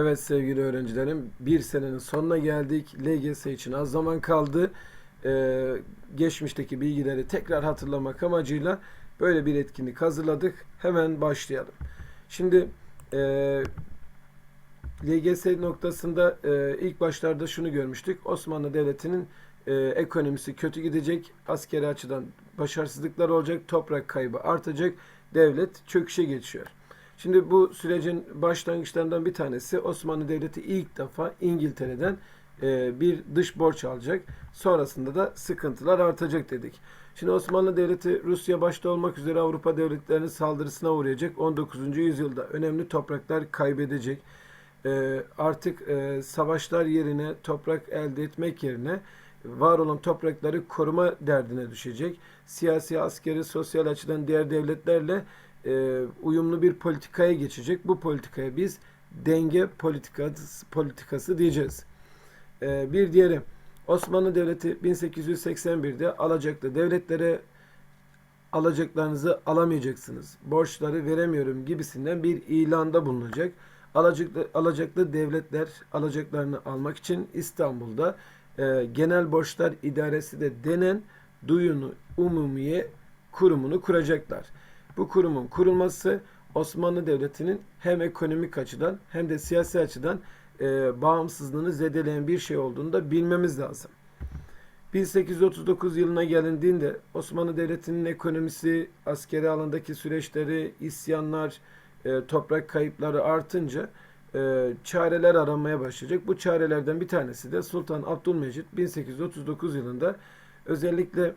Evet sevgili öğrencilerim, bir senenin sonuna geldik. LGS için az zaman kaldı. Ee, geçmişteki bilgileri tekrar hatırlamak amacıyla böyle bir etkinlik hazırladık. Hemen başlayalım. Şimdi e, LGS noktasında e, ilk başlarda şunu görmüştük. Osmanlı Devleti'nin e, ekonomisi kötü gidecek. Askeri açıdan başarısızlıklar olacak. Toprak kaybı artacak. Devlet çöküşe geçiyor. Şimdi bu sürecin başlangıçlarından bir tanesi Osmanlı Devleti ilk defa İngiltere'den e, bir dış borç alacak. Sonrasında da sıkıntılar artacak dedik. Şimdi Osmanlı Devleti Rusya başta olmak üzere Avrupa devletlerinin saldırısına uğrayacak. 19. yüzyılda önemli topraklar kaybedecek. E, artık e, savaşlar yerine toprak elde etmek yerine var olan toprakları koruma derdine düşecek. Siyasi, askeri, sosyal açıdan diğer devletlerle e, uyumlu bir politikaya geçecek. Bu politikaya biz denge politikası, politikası diyeceğiz. E, bir diğeri Osmanlı Devleti 1881'de alacaklı devletlere alacaklarınızı alamayacaksınız. Borçları veremiyorum gibisinden bir ilanda bulunacak. Alacaklı, alacaklı devletler alacaklarını almak için İstanbul'da e, Genel Borçlar İdaresi de denen Duyunu Umumiye kurumunu kuracaklar. Bu kurumun kurulması Osmanlı Devleti'nin hem ekonomik açıdan hem de siyasi açıdan e, bağımsızlığını zedeleyen bir şey olduğunu da bilmemiz lazım. 1839 yılına gelindiğinde Osmanlı Devleti'nin ekonomisi, askeri alandaki süreçleri, isyanlar, e, toprak kayıpları artınca e, çareler aranmaya başlayacak. Bu çarelerden bir tanesi de Sultan Abdülmecit 1839 yılında özellikle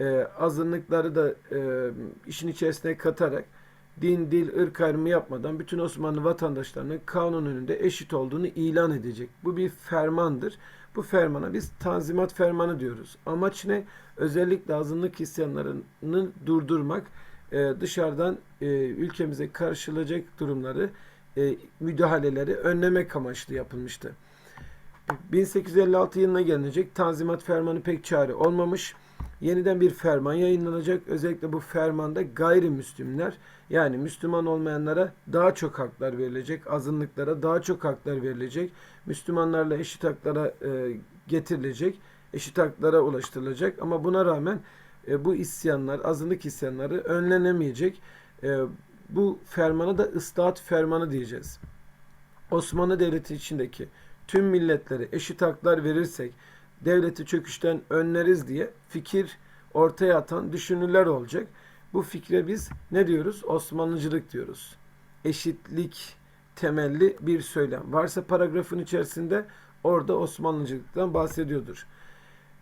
e, azınlıkları da e, işin içerisine katarak din, dil, ırk ayrımı yapmadan bütün Osmanlı vatandaşlarının kanun önünde eşit olduğunu ilan edecek. Bu bir fermandır. Bu fermana biz Tanzimat Fermanı diyoruz. Amaç ne? Özellikle azınlık isyanlarını durdurmak, e, dışarıdan e, ülkemize karşılayacak durumları, e, müdahaleleri önlemek amaçlı yapılmıştı. 1856 yılına gelinecek Tanzimat Fermanı pek çare olmamış yeniden bir ferman yayınlanacak. Özellikle bu fermanda gayrimüslimler yani Müslüman olmayanlara daha çok haklar verilecek. Azınlıklara daha çok haklar verilecek. Müslümanlarla eşit haklara e, getirilecek. Eşit haklara ulaştırılacak. Ama buna rağmen e, bu isyanlar, azınlık isyanları önlenemeyecek. E, bu fermanı da ıslahat fermanı diyeceğiz. Osmanlı Devleti içindeki tüm milletlere eşit haklar verirsek, devleti çöküşten önleriz diye fikir ortaya atan düşünürler olacak. Bu fikre biz ne diyoruz? Osmanlıcılık diyoruz. Eşitlik temelli bir söylem. Varsa paragrafın içerisinde orada Osmanlıcılıktan bahsediyordur.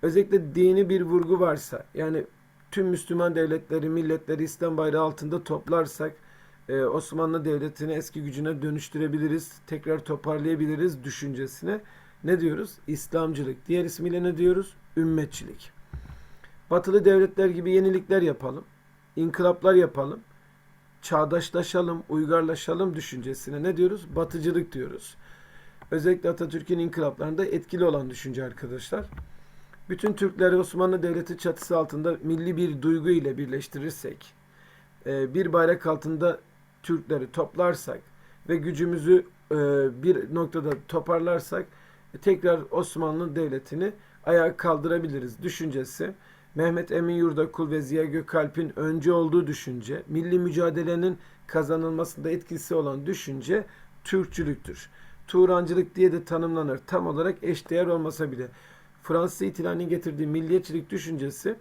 Özellikle dini bir vurgu varsa yani tüm Müslüman devletleri, milletleri İslam bayrağı altında toplarsak e, Osmanlı Devleti'ni eski gücüne dönüştürebiliriz, tekrar toparlayabiliriz düşüncesine ne diyoruz? İslamcılık. Diğer ismiyle ne diyoruz? Ümmetçilik. Batılı devletler gibi yenilikler yapalım. inkılaplar yapalım. Çağdaşlaşalım, uygarlaşalım düşüncesine ne diyoruz? Batıcılık diyoruz. Özellikle Atatürk'ün inkılaplarında etkili olan düşünce arkadaşlar. Bütün Türkleri Osmanlı Devleti çatısı altında milli bir duygu ile birleştirirsek, e, bir bayrak altında Türkleri toplarsak ve gücümüzü e, bir noktada toparlarsak tekrar Osmanlı Devleti'ni ayağa kaldırabiliriz düşüncesi. Mehmet Emin Yurdakul ve Ziya Gökalp'in önce olduğu düşünce, milli mücadelenin kazanılmasında etkisi olan düşünce Türkçülüktür. Turancılık diye de tanımlanır. Tam olarak eşdeğer olmasa bile Fransız ihtilalinin getirdiği milliyetçilik düşüncesi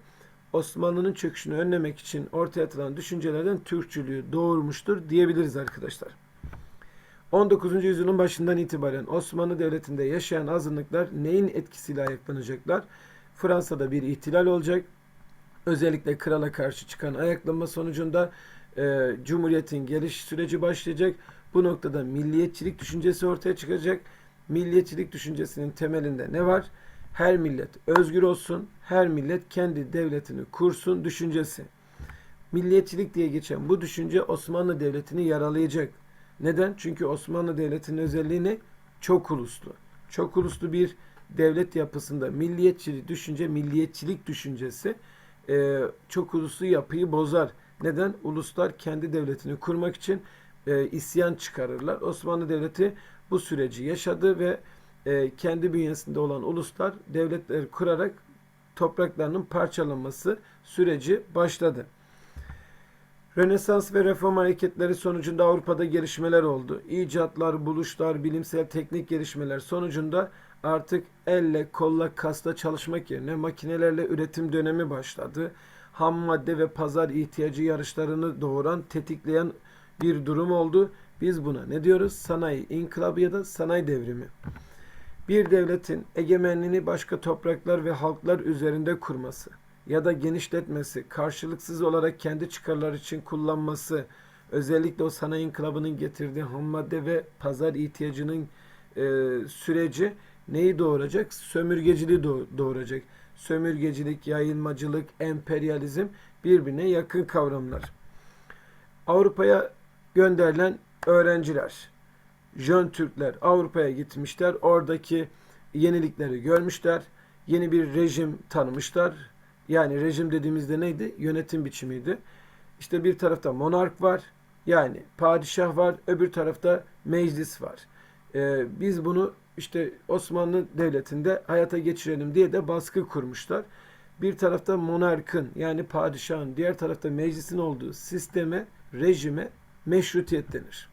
Osmanlı'nın çöküşünü önlemek için ortaya atılan düşüncelerden Türkçülüğü doğurmuştur diyebiliriz arkadaşlar. 19. yüzyılın başından itibaren Osmanlı Devleti'nde yaşayan azınlıklar neyin etkisiyle ayaklanacaklar? Fransa'da bir ihtilal olacak. Özellikle krala karşı çıkan ayaklanma sonucunda e, Cumhuriyet'in geliş süreci başlayacak. Bu noktada milliyetçilik düşüncesi ortaya çıkacak. Milliyetçilik düşüncesinin temelinde ne var? Her millet özgür olsun, her millet kendi devletini kursun düşüncesi. Milliyetçilik diye geçen bu düşünce Osmanlı Devleti'ni yaralayacak. Neden? Çünkü Osmanlı Devleti'nin özelliği ne? Çok uluslu. Çok uluslu bir devlet yapısında milliyetçilik düşünce, milliyetçilik düşüncesi e, çok uluslu yapıyı bozar. Neden? Uluslar kendi devletini kurmak için e, isyan çıkarırlar. Osmanlı Devleti bu süreci yaşadı ve e, kendi bünyesinde olan uluslar devletler kurarak topraklarının parçalanması süreci başladı. Rönesans ve reform hareketleri sonucunda Avrupa'da gelişmeler oldu. İcatlar, buluşlar, bilimsel teknik gelişmeler sonucunda artık elle, kolla, kasla çalışmak yerine makinelerle üretim dönemi başladı. Ham madde ve pazar ihtiyacı yarışlarını doğuran, tetikleyen bir durum oldu. Biz buna ne diyoruz? Sanayi inkılabı ya da sanayi devrimi. Bir devletin egemenliğini başka topraklar ve halklar üzerinde kurması ya da genişletmesi, karşılıksız olarak kendi çıkarlar için kullanması, özellikle o sanayi inkılabının getirdiği ham madde ve pazar ihtiyacının e, süreci neyi doğuracak? Sömürgeciliği doğuracak. Sömürgecilik, yayılmacılık, emperyalizm birbirine yakın kavramlar. Avrupa'ya gönderilen öğrenciler, Jön Türkler Avrupa'ya gitmişler. Oradaki yenilikleri görmüşler. Yeni bir rejim tanımışlar. Yani rejim dediğimizde neydi? Yönetim biçimiydi. İşte bir tarafta monark var. Yani padişah var. Öbür tarafta meclis var. Ee, biz bunu işte Osmanlı Devleti'nde hayata geçirelim diye de baskı kurmuşlar. Bir tarafta monarkın yani padişahın, diğer tarafta meclisin olduğu sisteme, rejime meşrutiyet denir.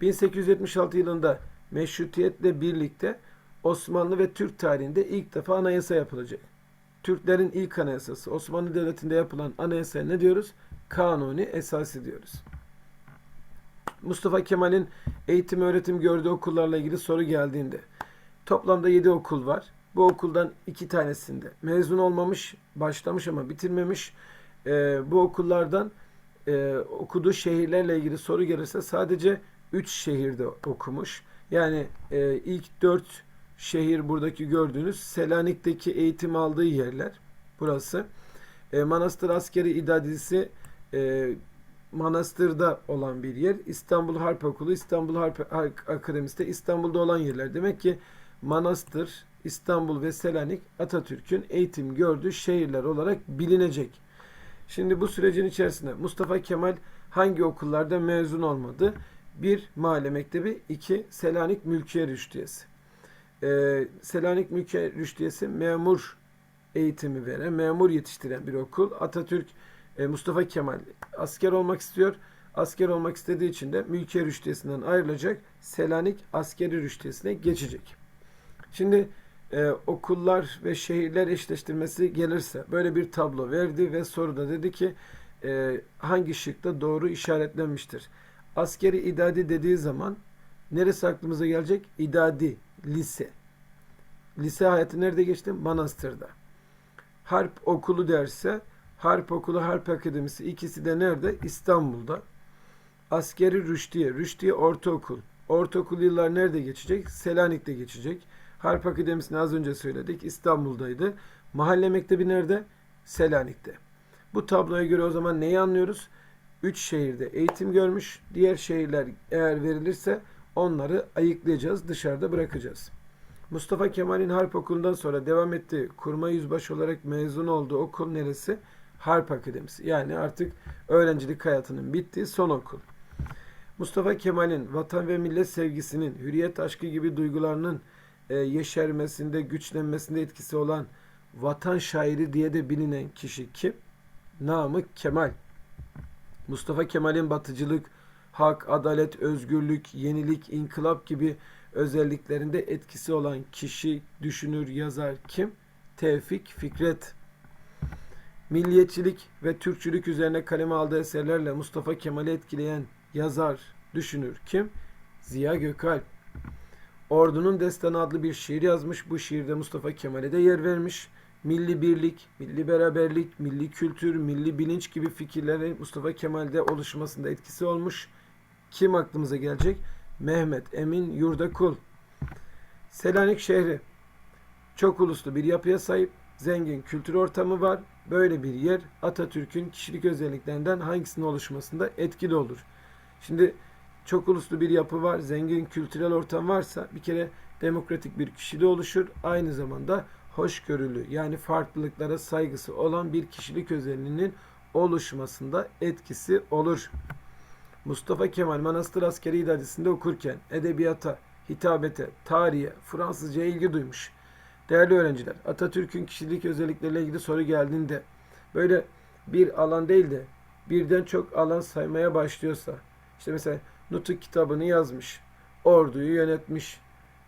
1876 yılında meşrutiyetle birlikte Osmanlı ve Türk tarihinde ilk defa anayasa yapılacak. Türklerin ilk anayasası Osmanlı Devleti'nde yapılan anayasa ne diyoruz? Kanuni esası diyoruz. Mustafa Kemal'in eğitim öğretim gördüğü okullarla ilgili soru geldiğinde toplamda 7 okul var. Bu okuldan iki tanesinde mezun olmamış, başlamış ama bitirmemiş. Ee, bu okullardan e, okuduğu şehirlerle ilgili soru gelirse sadece 3 şehirde okumuş. Yani e, ilk 4 şehir buradaki gördüğünüz Selanik'teki eğitim aldığı yerler. Burası. E, Manastır Askeri İdadisi e, Manastır'da olan bir yer. İstanbul Harp Okulu, İstanbul Harp Akademisi de İstanbul'da olan yerler. Demek ki Manastır, İstanbul ve Selanik Atatürk'ün eğitim gördüğü şehirler olarak bilinecek. Şimdi bu sürecin içerisinde Mustafa Kemal hangi okullarda mezun olmadı? Bir Mahalle Mektebi, iki Selanik Mülkiye Rüştiyesi. Ee, Selanik Mülkiye Rüştiyesi memur eğitimi veren, memur yetiştiren bir okul. Atatürk e, Mustafa Kemal asker olmak istiyor. Asker olmak istediği için de Mülkiye Rüştiyesi'nden ayrılacak. Selanik Askeri Rüştiyesi'ne geçecek. Şimdi e, okullar ve şehirler eşleştirmesi gelirse böyle bir tablo verdi ve soruda dedi ki e, hangi şıkta doğru işaretlenmiştir? Askeri idadi dediği zaman neresi aklımıza gelecek? İdadi, lise. Lise hayatı nerede geçti? Manastır'da. Harp okulu derse Harp okulu, Harp akademisi ikisi de nerede? İstanbul'da. Askeri Rüştiye, Rüştiye ortaokul. Ortaokul yıllar nerede geçecek? Selanik'te geçecek. Harp Akademisi'ni az önce söyledik. İstanbul'daydı. Mahalle mektebi nerede? Selanik'te. Bu tabloya göre o zaman neyi anlıyoruz? Üç şehirde eğitim görmüş. Diğer şehirler eğer verilirse onları ayıklayacağız, dışarıda bırakacağız. Mustafa Kemal'in Harp Okulu'ndan sonra devam ettiği kurma yüzbaşı olarak mezun olduğu okul neresi? Harp Akademisi. Yani artık öğrencilik hayatının bittiği son okul. Mustafa Kemal'in vatan ve millet sevgisinin, hürriyet aşkı gibi duygularının e, yeşermesinde, güçlenmesinde etkisi olan vatan şairi diye de bilinen kişi kim? Namık Kemal. Mustafa Kemal'in batıcılık, hak, adalet, özgürlük, yenilik, inkılap gibi özelliklerinde etkisi olan kişi, düşünür, yazar kim? Tevfik Fikret. Milliyetçilik ve Türkçülük üzerine kaleme aldığı eserlerle Mustafa Kemal'i etkileyen yazar, düşünür kim? Ziya Gökalp. Ordunun Destanı adlı bir şiir yazmış. Bu şiirde Mustafa Kemal'e de yer vermiş. Milli birlik, milli beraberlik, milli kültür, milli bilinç gibi fikirleri Mustafa Kemal'de oluşmasında etkisi olmuş. Kim aklımıza gelecek? Mehmet Emin Yurdakul. Selanik şehri çok uluslu bir yapıya sahip, zengin kültür ortamı var. Böyle bir yer Atatürk'ün kişilik özelliklerinden hangisinin oluşmasında etkili olur? Şimdi çok uluslu bir yapı var, zengin kültürel ortam varsa bir kere demokratik bir kişiliği oluşur. Aynı zamanda hoşgörülü yani farklılıklara saygısı olan bir kişilik özelliğinin oluşmasında etkisi olur. Mustafa Kemal Manastır Askeri İdaresi'nde okurken edebiyata, hitabete, tarihe, Fransızcaya ilgi duymuş. Değerli öğrenciler, Atatürk'ün kişilik özellikleriyle ilgili soru geldiğinde böyle bir alan değil de birden çok alan saymaya başlıyorsa, işte mesela Nutuk kitabını yazmış, orduyu yönetmiş,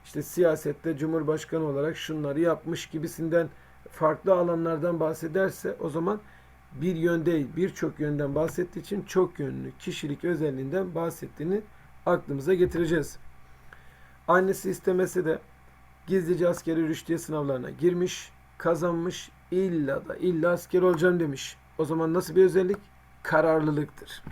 işte siyasette cumhurbaşkanı olarak şunları yapmış gibisinden farklı alanlardan bahsederse o zaman bir yön birçok yönden bahsettiği için çok yönlü kişilik özelliğinden bahsettiğini aklımıza getireceğiz. Annesi istemese de gizlice askeri rüştiye sınavlarına girmiş, kazanmış, illa da illa asker olacağım demiş. O zaman nasıl bir özellik? Kararlılıktır.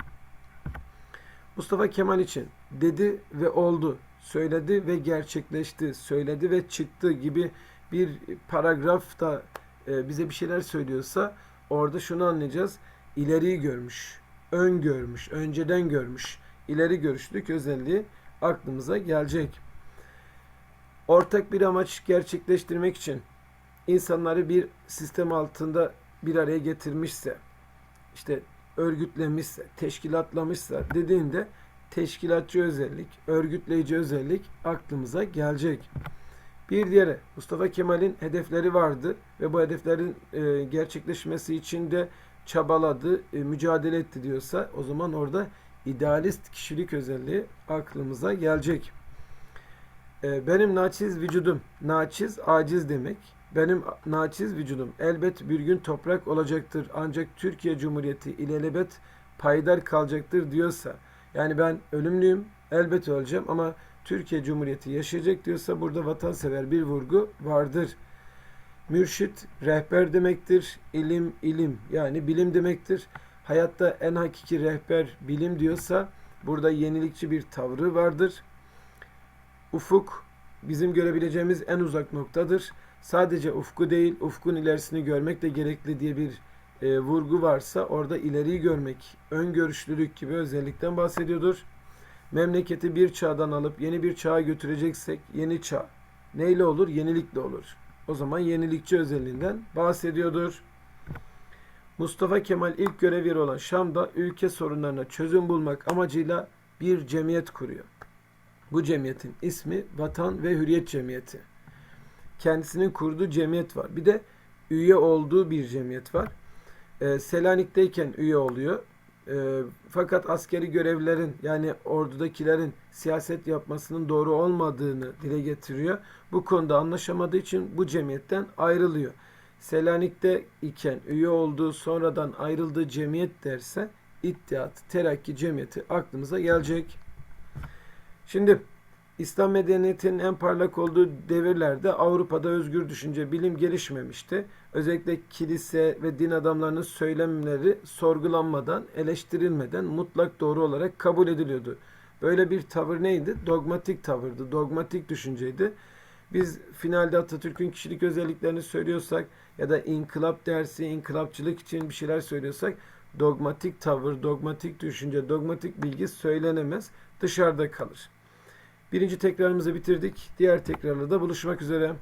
Mustafa Kemal için dedi ve oldu, söyledi ve gerçekleşti, söyledi ve çıktı gibi bir paragraf da e, bize bir şeyler söylüyorsa orada şunu anlayacağız. İleriyi görmüş, ön görmüş, önceden görmüş, ileri görüşlülük özelliği aklımıza gelecek. Ortak bir amaç gerçekleştirmek için insanları bir sistem altında bir araya getirmişse, işte örgütlemişse, teşkilatlamışsa dediğinde teşkilatçı özellik, örgütleyici özellik aklımıza gelecek. Bir diğeri Mustafa Kemal'in hedefleri vardı ve bu hedeflerin e, gerçekleşmesi için de çabaladı, e, mücadele etti diyorsa o zaman orada idealist kişilik özelliği aklımıza gelecek. E, benim naçiz vücudum, naçiz aciz demek. Benim naçiz vücudum elbet bir gün toprak olacaktır ancak Türkiye Cumhuriyeti ilelebet payidar kalacaktır diyorsa yani ben ölümlüyüm elbet öleceğim ama Türkiye Cumhuriyeti yaşayacak diyorsa burada vatansever bir vurgu vardır. Mürşit rehber demektir. İlim ilim yani bilim demektir. Hayatta en hakiki rehber bilim diyorsa burada yenilikçi bir tavrı vardır. Ufuk bizim görebileceğimiz en uzak noktadır. Sadece ufku değil, ufkun ilerisini görmek de gerekli diye bir e, vurgu varsa orada ileriyi görmek, öngörüşlülük gibi özellikten bahsediyordur. Memleketi bir çağdan alıp yeni bir çağa götüreceksek yeni çağ neyle olur? Yenilikle olur. O zaman yenilikçi özelliğinden bahsediyordur. Mustafa Kemal ilk görev yeri olan Şam'da ülke sorunlarına çözüm bulmak amacıyla bir cemiyet kuruyor. Bu cemiyetin ismi Vatan ve Hürriyet Cemiyeti. Kendisinin kurduğu cemiyet var. Bir de üye olduğu bir cemiyet var. Ee, Selanik'teyken üye oluyor. E, fakat askeri görevlerin yani ordudakilerin siyaset yapmasının doğru olmadığını dile getiriyor. Bu konuda anlaşamadığı için bu cemiyetten ayrılıyor. Selanik'te iken üye olduğu sonradan ayrıldığı cemiyet derse İttihat Terakki Cemiyeti aklımıza gelecek. Şimdi İslam medeniyetinin en parlak olduğu devirlerde Avrupa'da özgür düşünce, bilim gelişmemişti. Özellikle kilise ve din adamlarının söylemleri sorgulanmadan, eleştirilmeden mutlak doğru olarak kabul ediliyordu. Böyle bir tavır neydi? Dogmatik tavırdı, dogmatik düşünceydi. Biz finalde Atatürk'ün kişilik özelliklerini söylüyorsak ya da inkılap dersi, inkılapçılık için bir şeyler söylüyorsak dogmatik tavır, dogmatik düşünce, dogmatik bilgi söylenemez, dışarıda kalır. Birinci tekrarımızı bitirdik. Diğer tekrarla da buluşmak üzere.